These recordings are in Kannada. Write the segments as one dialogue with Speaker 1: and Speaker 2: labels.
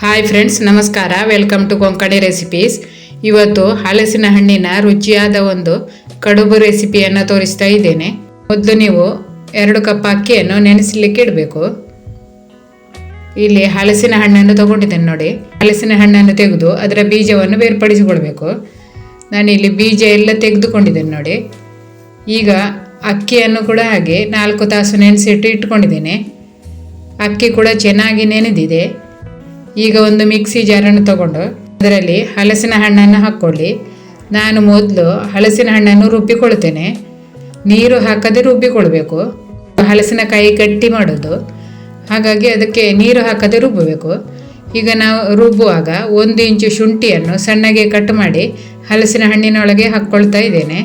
Speaker 1: ಹಾಯ್ ಫ್ರೆಂಡ್ಸ್ ನಮಸ್ಕಾರ. ವೆಲ್ಕಮ್ ಟು ಕೊಂಕಣಿ ರೆಸಿಪೀಸ್ ಇವತ್ತು ಹಲಸಿನ ಹಣ್ಣಿನ ರುಚಿಯಾದ ಒಂದು ಕಡುಬು ರೆಸಿಪಿಯನ್ನು ತೋರಿಸ್ತಾ ಇದ್ದೇನೆ. ಮೊದಲು ನೀವು ಎರಡು ಕಪ್ ಅಕ್ಕಿಯನ್ನು ನೆನೆಸಲಿಕ್ಕೆ ಇಡಬೇಕು. ಇಲ್ಲಿ ಹಲಸಿನ ಹಣ್ಣನ್ನು ತಗೊಂಡಿದ್ದೇನೆ ನೋಡಿ. ಹಲಸಿನ ಹಣ್ಣನ್ನು ತೆಗೆದು ಅದರ ಬೀಜವನ್ನು ಬೇರ್ಪಡಿಸಿಕೊಳ್ಬೇಕು ನಾನಿಲ್ಲಿ ಬೀಜ ಎಲ್ಲ ತೆಗೆದುಕೊಂಡಿದ್ದೇನೆ ನೋಡಿ. ಈಗ ಅಕ್ಕಿಯನ್ನು ಕೂಡ ಹಾಗೆ ನಾಲ್ಕು ತಾಸು ನೆನೆಸಿಟ್ಟು ಇಟ್ಕೊಂಡಿದ್ದೇನೆ. ಅಕ್ಕಿ ಕೂಡ ಚೆನ್ನಾಗಿ ನೆನೆದಿದೆ. ಈಗ ಒಂದು ಮಿಕ್ಸಿ ಜಾರನ್ನು ತಗೊಂಡು ಅದರಲ್ಲಿ ಹಲಸಿನ ಹಣ್ಣನ್ನು ಹಾಕ್ಕೊಳ್ಳಿ. ನಾನು ಮೊದಲು ಹಲಸಿನ ಹಣ್ಣನ್ನು ರುಬ್ಬಿಕೊಳ್ತೇನೆ ನೀರು ಹಾಕದೆ ರುಬ್ಬಿಕೊಳ್ಬೇಕು ಹಲಸಿನಕಾಯಿ ಗಟ್ಟಿ ಮಾಡೋದು. ಹಾಗಾಗಿ ಅದಕ್ಕೆ ನೀರು ಹಾಕದೆ ರುಬ್ಬಬೇಕು. ಈಗ ನಾವು ರುಬ್ಬುವಾಗ ಒಂದು ಇಂಚು ಶುಂಠಿಯನ್ನು ಸಣ್ಣಗೆ ಕಟ್ ಮಾಡಿ ಹಲಸಿನ ಹಣ್ಣಿನೊಳಗೆ ಹಾಕ್ಕೊಳ್ತಾ ಇದ್ದೇನೆ.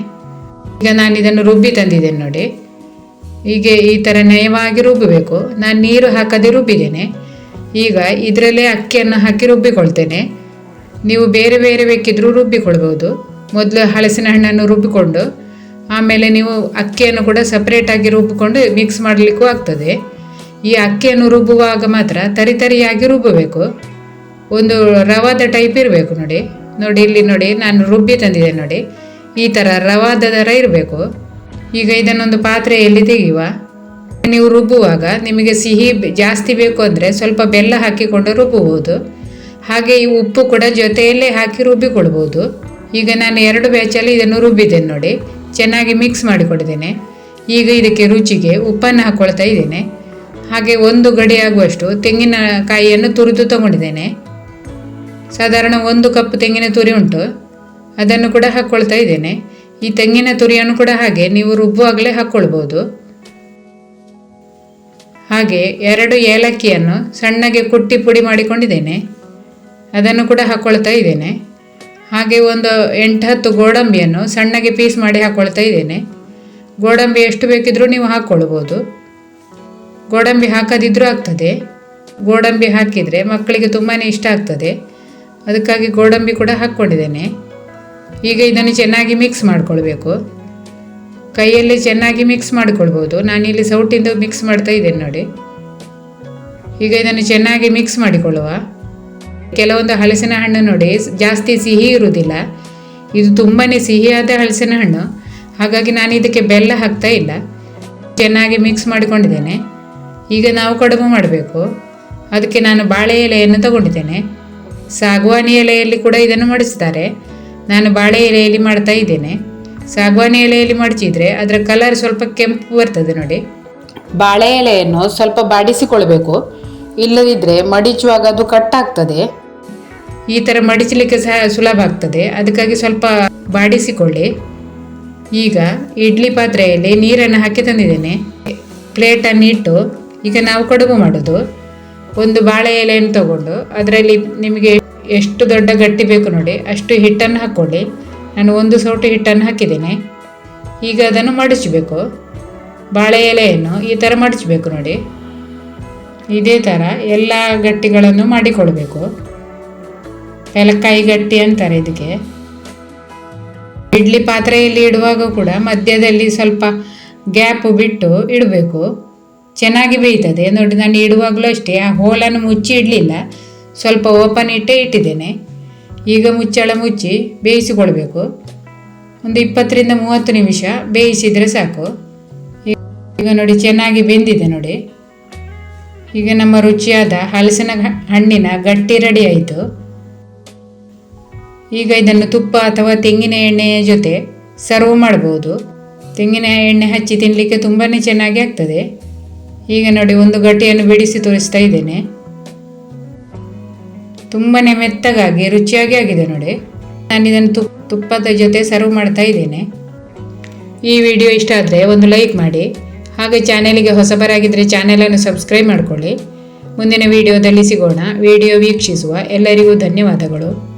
Speaker 1: ಈಗ ನಾನು ಇದನ್ನು ರುಬ್ಬಿ ತಂದಿದ್ದೇನೆ ನೋಡಿ. ಹೀಗೆ ಈ ಥರ ನಯವಾಗಿ ರುಬ್ಬಬೇಕು. ನಾನು ನೀರು ಹಾಕದೆ ರುಬ್ಬಿದ್ದೇನೆ. ಈಗ ಇದರಲ್ಲೇ ಅಕ್ಕಿಯನ್ನು ಹಾಕಿ ರುಬ್ಬಿಕೊಳ್ತೇನೆ. ನೀವು ಬೇರೆ ಬೇರೆ ಬೇಕಿದ್ರೂ ರುಬ್ಬಿಕೊಳ್ಬೋದು. ಮೊದಲು ಹಲಸಿನ ಹಣ್ಣನ್ನು ರುಬ್ಬಿಕೊಂಡು, ಆಮೇಲೆ ನೀವು ಅಕ್ಕಿಯನ್ನು ಕೂಡ ಸಪ್ರೇಟಾಗಿ ರುಬ್ಬಿಕೊಂಡು ಮಿಕ್ಸ್ ಮಾಡಲಿಕ್ಕೂ ಆಗ್ತದೆ. ಈ ಅಕ್ಕಿಯನ್ನು ರುಬ್ಬುವಾಗ ಮಾತ್ರ ತರಿತರಿಯಾಗಿ ರುಬ್ಬಬೇಕು. ಒಂದು ರವಾದ ಟೈಪ್ ಇರಬೇಕು ನೋಡಿ. ನೋಡಿ, ಇಲ್ಲಿ ನೋಡಿ, ನಾನು ರುಬ್ಬಿ ತಂದಿದೆ ನೋಡಿ. ಈ ಥರ ರವಾದ ಥರ ಇರಬೇಕು. ಈಗ ಇದನ್ನೊಂದು ಪಾತ್ರೆಯಲ್ಲಿ ತೆಗೆಯುವ. ನೀವು ರುಬ್ಬುವಾಗ ನಿಮಗೆ ಸಿಹಿ ಜಾಸ್ತಿ ಬೇಕು ಅಂದರೆ ಸ್ವಲ್ಪ ಬೆಲ್ಲ ಹಾಕಿಕೊಂಡು ರುಬ್ಬಬಹುದು ಹಾಗೆ ಈ ಉಪ್ಪು ಕೂಡ ಜೊತೆಯಲ್ಲೇ ಹಾಕಿ ರುಬ್ಬಿಕೊಳ್ಬೋದು. ಈಗ ನಾನು ಎರಡು ಬ್ಯಾಚಲ್ಲಿ ಇದನ್ನು ರುಬ್ಬಿದ್ದೇನೆ ನೋಡಿ. ಚೆನ್ನಾಗಿ ಮಿಕ್ಸ್ ಮಾಡಿಕೊಡಿದ್ದೇನೆ. ಈಗ ಇದಕ್ಕೆ ರುಚಿಗೆ ಉಪ್ಪನ್ನು ಹಾಕ್ಕೊಳ್ತಾ ಇದ್ದೇನೆ. ಹಾಗೆ ಒಂದು ಗಡಿ ಆಗುವಷ್ಟು ತೆಂಗಿನಕಾಯಿಯನ್ನು ತುರಿದು ತಗೊಂಡಿದ್ದೇನೆ. ಸಾಧಾರಣ ಒಂದು ಕಪ್ ತೆಂಗಿನ ತುರಿ ಉಂಟು. ಅದನ್ನು ಕೂಡ ಹಾಕ್ಕೊಳ್ತಾ ಇದ್ದೇನೆ. ಈ ತೆಂಗಿನ ತುರಿಯನ್ನು ಕೂಡ ಹಾಗೆ ನೀವು ರುಬ್ಬುವಾಗಲೇ ಹಾಕ್ಕೊಳ್ಬೋದು ಹಾಗೆ ಎರಡು ಏಲಕ್ಕಿಯನ್ನು ಸಣ್ಣಗೆ ಕುಟ್ಟಿ ಪುಡಿ ಮಾಡಿಕೊಂಡಿದ್ದೇನೆ. ಅದನ್ನು ಕೂಡ ಹಾಕ್ಕೊಳ್ತಾ ಇದ್ದೇನೆ. ಹಾಗೆ ಒಂದು ಎಂಟು ಹತ್ತು ಗೋಡಂಬಿಯನ್ನು ಸಣ್ಣಗೆ ಪೀಸ್ ಮಾಡಿ ಹಾಕ್ಕೊಳ್ತಾ ಇದ್ದೇನೆ. ಗೋಡಂಬಿ ಎಷ್ಟು ಬೇಕಿದ್ರೂ ನೀವು ಹಾಕ್ಕೊಳ್ಬೋದು. ಗೋಡಂಬಿ ಹಾಕದಿದ್ರೂ ಆಗ್ತದೆ. ಗೋಡಂಬಿ ಹಾಕಿದರೆ ಮಕ್ಕಳಿಗೆ ತುಂಬಾ ಇಷ್ಟ ಆಗ್ತದೆ. ಅದಕ್ಕಾಗಿ ಗೋಡಂಬಿ ಕೂಡ ಹಾಕ್ಕೊಂಡಿದ್ದೇನೆ. ಈಗ ಇದನ್ನು ಚೆನ್ನಾಗಿ ಮಿಕ್ಸ್ ಮಾಡಿಕೊಳ್ಬೇಕು. ಕೈಯಲ್ಲಿ ಚೆನ್ನಾಗಿ ಮಿಕ್ಸ್ ಮಾಡಿಕೊಳ್ಬೋದು. ನಾನಿಲ್ಲಿ ಸೌಟಿಂದ ಮಿಕ್ಸ್ ಮಾಡ್ತಾ ಇದ್ದೇನೆ ನೋಡಿ. ಈಗ ಇದನ್ನು ಚೆನ್ನಾಗಿ ಮಿಕ್ಸ್ ಮಾಡಿಕೊಳ್ಳುವ. ಕೆಲವೊಂದು ಹಲಸಿನ ಹಣ್ಣು ನೋಡಿ, ಜಾಸ್ತಿ ಸಿಹಿ ಇರುವುದಿಲ್ಲ. ಇದು ತುಂಬಾ ಸಿಹಿಯಾದ ಹಲಸಿನ ಹಣ್ಣು. ಹಾಗಾಗಿ ನಾನು ಇದಕ್ಕೆ ಬೆಲ್ಲ ಹಾಕ್ತಾ ಇಲ್ಲ. ಚೆನ್ನಾಗಿ ಮಿಕ್ಸ್ ಮಾಡಿಕೊಂಡಿದ್ದೇನೆ. ಈಗ ನಾವು ಕಡುಬು ಮಾಡಬೇಕು. ಅದಕ್ಕೆ ನಾನು ಬಾಳೆ ಎಲೆಯನ್ನು ತಗೊಂಡಿದ್ದೇನೆ. ಸಾಗುವಾನಿ ಎಲೆಯಲ್ಲಿ ಕೂಡ ಇದನ್ನು ಮಡಿಸ್ತಾರೆ. ನಾನು ಬಾಳೆ ಎಲೆಯಲ್ಲಿ ಮಾಡ್ತಾ ಇದ್ದೇನೆ. ಸಾಗವಾನಿ ಎಲೆಯಲ್ಲಿ ಮಡಚಿದ್ರೆ ಅದರ ಕಲರ್ ಸ್ವಲ್ಪ ಕೆಂಪು ಬರ್ತದೆ ನೋಡಿ. ಬಾಳೆ ಎಲೆಯನ್ನು ಸ್ವಲ್ಪ ಬಾಡಿಸಿಕೊಳ್ಬೇಕು. ಇಲ್ಲದಿದ್ದರೆ ಮಡಿಚುವಾಗ ಅದು ಕಟ್ಟಾಗ್ತದೆ ಈ ಥರ ಮಡಿಚಲಿಕ್ಕೆ ಸಹ ಸುಲಭ ಆಗ್ತದೆ. ಅದಕ್ಕಾಗಿ ಸ್ವಲ್ಪ ಬಾಡಿಸಿಕೊಳ್ಳಿ. ಈಗ ಇಡ್ಲಿ ಪಾತ್ರೆಯಲ್ಲಿ ನೀರನ್ನು ಹಾಕಿ ತಂದಿದ್ದೇನೆ. ಪ್ಲೇಟನ್ನು ಇಟ್ಟು ಈಗ ನಾವು ಕಡುಬು ಮಾಡೋದು. ಒಂದು ಬಾಳೆ ಎಲೆಯನ್ನು ತಗೊಂಡು ಅದರಲ್ಲಿ ನಿಮಗೆ ಎಷ್ಟು ದೊಡ್ಡ ಗಟ್ಟಿ ಬೇಕು ನೋಡಿ ಅಷ್ಟು ಹಿಟ್ಟನ್ನು ಹಾಕ್ಕೊಳ್ಳಿ ನಾನು ಒಂದು ಸೌಟು ಹಿಟ್ಟನ್ನು ಹಾಕಿದ್ದೇನೆ. ಈಗ ಅದನ್ನು ಮಡಚಬೇಕು. ಬಾಳೆ ಎಲೆಯನ್ನು ಈ ಥರ ಮಡಚಬೇಕು ನೋಡಿ. ಇದೇ ಥರ ಎಲ್ಲ ಗಟ್ಟಿಗಳನ್ನು ಮಾಡಿಕೊಳ್ಬೇಕು. ಏಲಕ್ಕಾಯಿ ಗಟ್ಟಿ ಅಂತಾರೆ ಇದಕ್ಕೆ. ಇಡ್ಲಿ ಪಾತ್ರೆಯಲ್ಲಿ ಇಡುವಾಗ ಕೂಡ ಮಧ್ಯದಲ್ಲಿ ಸ್ವಲ್ಪ ಗ್ಯಾಪ್ ಬಿಟ್ಟು ಇಡಬೇಕು. ಚೆನ್ನಾಗಿ ಬೇಯ್ತದೆ. ನೋಡಿ, ನಾನು ಇಡುವಾಗಲೂ ಅಷ್ಟೇ. ಆ ಹೋಲನ್ನು ಮುಚ್ಚಿ ಇಡಲಿಲ್ಲ. ಸ್ವಲ್ಪ ಓಪನ್ ಇಟ್ಟೇ ಇಟ್ಟಿದ್ದೇನೆ. ಈಗ ಮುಚ್ಚಳ ಮುಚ್ಚಿ ಬೇಯಿಸಿಕೊಳ್ಬೇಕು. ಒಂದು ಇಪ್ಪತ್ತರಿಂದ ಮೂವತ್ತು ನಿಮಿಷ ಬೇಯಿಸಿದರೆ ಸಾಕು. ಈಗ ನೋಡಿ ಚೆನ್ನಾಗಿ ಬೆಂದಿದೆ ನೋಡಿ. ಈಗ ನಮ್ಮ ರುಚಿಯಾದ ಹಲಸಿನ ಹಣ್ಣಿನ ಗಟ್ಟಿ ರೆಡಿ ಆಯಿತು. ಈಗ ಇದನ್ನು ತುಪ್ಪ ಅಥವಾ ತೆಂಗಿನ ಎಣ್ಣೆಯ ಜೊತೆ ಸರ್ವ್ ಮಾಡ್ಬೋದು. ತೆಂಗಿನ ಎಣ್ಣೆ ಹಚ್ಚಿ ತಿನ್ನಲಿಕ್ಕೆ ತುಂಬಾ ಚೆನ್ನಾಗಿ ಆಗ್ತದೆ. ಈಗ ನೋಡಿ ಒಂದು ಗಟ್ಟಿಯನ್ನು ಬಿಡಿಸಿ ತೋರಿಸ್ತಾ ಇದ್ದೇನೆ. ತುಂಬಾ ಮೆತ್ತಗಾಗಿ, ರುಚಿಯಾಗಿ ಆಗಿದೆ ನೋಡಿ. ನಾನು ಇದನ್ನು ತುಪ್ಪ ತುಪ್ಪದ ಜೊತೆ ಸರ್ವ್ ಮಾಡ್ತಾ ಇದ್ದೇನೆ. ಈ ವಿಡಿಯೋ ಇಷ್ಟ ಆದರೆ ಒಂದು ಲೈಕ್ ಮಾಡಿ. ಹಾಗೆ ಚಾನೆಲಿಗೆ ಹೊಸಬರಾಗಿದ್ದರೆ ಚಾನೆಲನ್ನು ಸಬ್ಸ್ಕ್ರೈಬ್ ಮಾಡಿಕೊಳ್ಳಿ. ಮುಂದಿನ ವಿಡಿಯೋದಲ್ಲಿ ಸಿಗೋಣ. ವಿಡಿಯೋ ವೀಕ್ಷಿಸುವ ಎಲ್ಲರಿಗೂ ಧನ್ಯವಾದಗಳು.